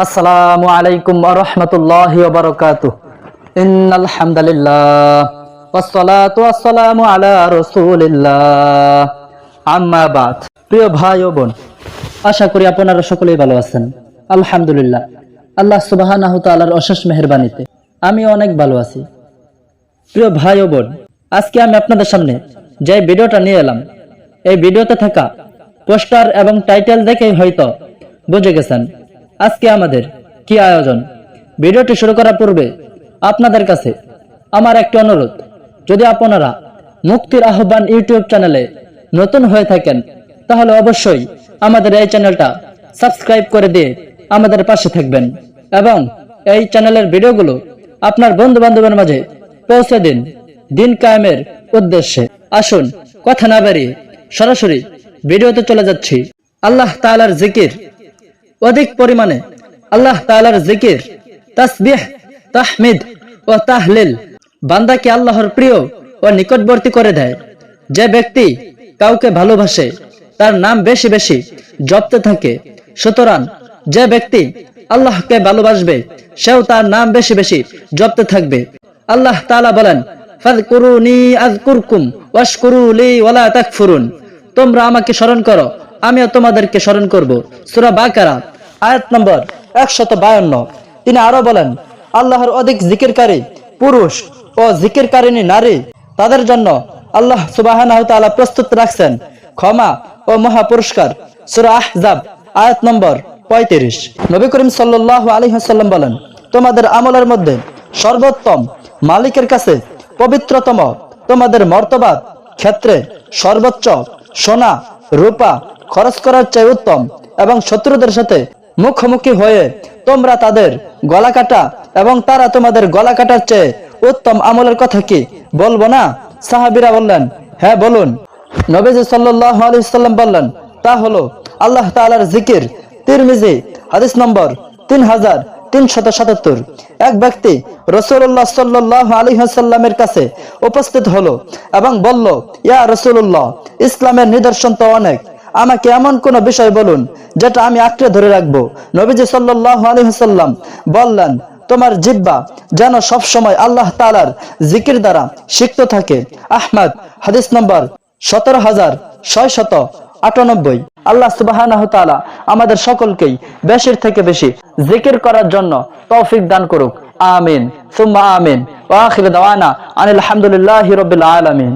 আসসালামু আলাইকুম রহমতুল্লাহ বারকাত ইন্নাল হামদুলিল্লাহ والصلاة والسلام على رسول الله আম্মা বাদ প্রিয় ভাই ও বোন আশা করি আপনারা সকলেই ভালো আছেন আলহামদুলিল্লাহ আল্লাহ সুবহানাহু তাআলার অশেষ মেহেরবানিতে আমি অনেক ভালো আছি প্রিয় ভাই ও বোন আজকে আমি আপনাদের সামনে যে ভিডিওটা নিয়ে এলাম এই ভিডিওতে থাকা পোস্টার এবং টাইটেল দেখেই হয়তো বুঝে গেছেন আজকে আমাদের কি আয়োজন? ভিডিওটি শুরু করার পূর্বে আপনাদের কাছে আমার একটি অনুরোধ। যদি আপনারা মুক্তির আহ্বান ইউটিউব চ্যানেলে নতুন হয়ে থাকেন, তাহলে অবশ্যই আমাদের এই চ্যানেলটা সাবস্ক্রাইব করে দিয়ে আমাদের পাশে থাকবেন এবং এই চ্যানেলের ভিডিওগুলো আপনার বন্ধু বান্ধবের মাঝে পৌঁছে দিন দিন কায়েমের উদ্দেশ্যে। আসুন, কথা না বাড়িয়ে সরাসরি ভিডিওতে চলে যাচ্ছি। আল্লাহ তাআলার জিকির অধিক পরিমাণে আল্লাহ তাআলার জিকির, তাসবিহ, তাহমিদ ও তাহলিল বান্দাকে আল্লাহর প্রিয় ও নিকটবর্তী করে দেয়। যে ব্যক্তি কাউকে ভালোবাসে, তার নাম বেশি বেশি জপতে থাকে। সুতরাং যে ব্যক্তি আল্লাহকে ভালোবাসবে, সেও তার নাম বেশি বেশি জপতে থাকবে। আল্লাহ তাআলা বলেন তোমরা আমাকে স্মরণ করো, আমিও তোমাদেরকে স্মরণ করব। সূরা বাকারা আয়াত নম্বর 152 তিনি আরও বলেন, আল্লাহর অধিক জিকিরকারী পুরুষ ও জিকিরকারিনী নারী, তাদের জন্য আল্লাহ সুবহানাহু তাআলা প্রস্তুত রাখছেন। ক্ষমা ও মহা পুরস্কার আয়াত নম্বর 35 নবী করিম সাল্লাল্লাহু আলাইহি ওয়াসাল্লাম বলেন, তোমাদের আমলের মধ্যে সর্বোত্তম মালিকের কাছে পবিত্রতম তোমাদের মর্তবাদ ক্ষেত্রে সর্বোচ্চ সোনা, রূপা খরচ করার চেয়ে উত্তম এবং শত্রুদের সাথে মুখোমুখি হয়ে তোমরা তাদের গলা কাটা এবং তারা তোমাদের গলা কাটার চেয়ে উত্তম আমলের কথা কি বলব না? সাহাবিরা বললেন হ্যাঁ বলুন। নবীজি সাল্লাম বললেন, তা হলো আল্লাহ তাআলার জিকির, তিরমিজি, হাদিস নম্বর তিন হাজার তিনশত সাতাত্তর। এক ব্যক্তি রসুল্লাহ সাল্লাহ আলী হাসাল্লামের কাছে উপস্থিত হলো এবং বলল, ইয়া রসুল্লাহ ইসলামের নিদর্শন তো অনেক। আমাকে এমন কোন বিষয় বলুন যেটা আমি আঁকড়ে ধরে রাখব। নবীজি সাল্লাহ আলী বললেন, তোমার জিব্বা যেন সব সময় আল্লাহ তালার জিকির দ্বারা সিক্ত থাকে। আহমদ, হাদিস নম্বর সতেরো হাজার ছয় শত আটানব্বই। আল্লাহ সুবাহ আমাদের সকলকেই বেশির থেকে বেশি জিকির করার জন্য তৌফিক দান করুক। আমিন। সুম্মা আমিন। ওয়া আখির দাওয়ানা আনিল হামদুলিল্লাহি রাব্বিল আলামিন।